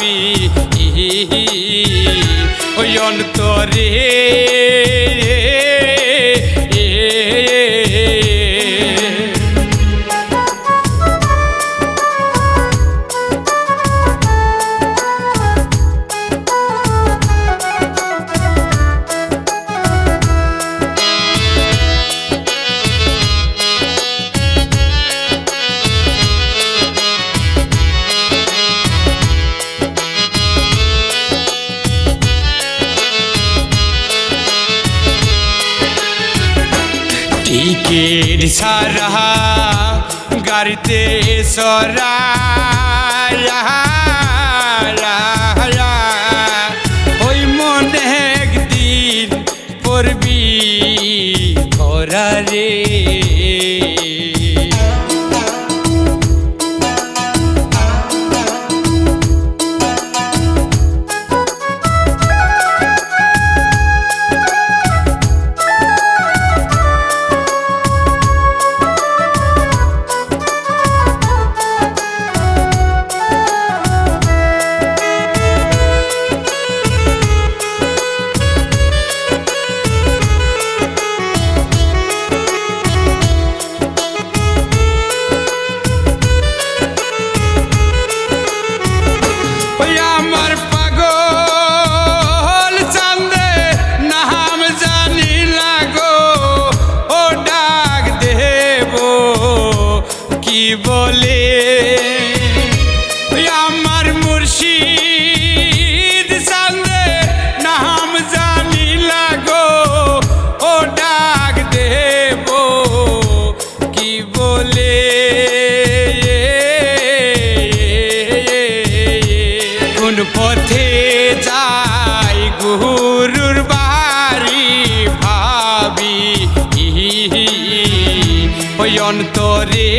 ভাবি ওই অন্তরে টিকের সারা গাড়িতে সরা ওই মনে একদিন পড়বি খরা রে। বলে আমার মুর্শিদ চান্দে নাম জানি লাগো ও ডাক দেব কি বলে? অন্তরে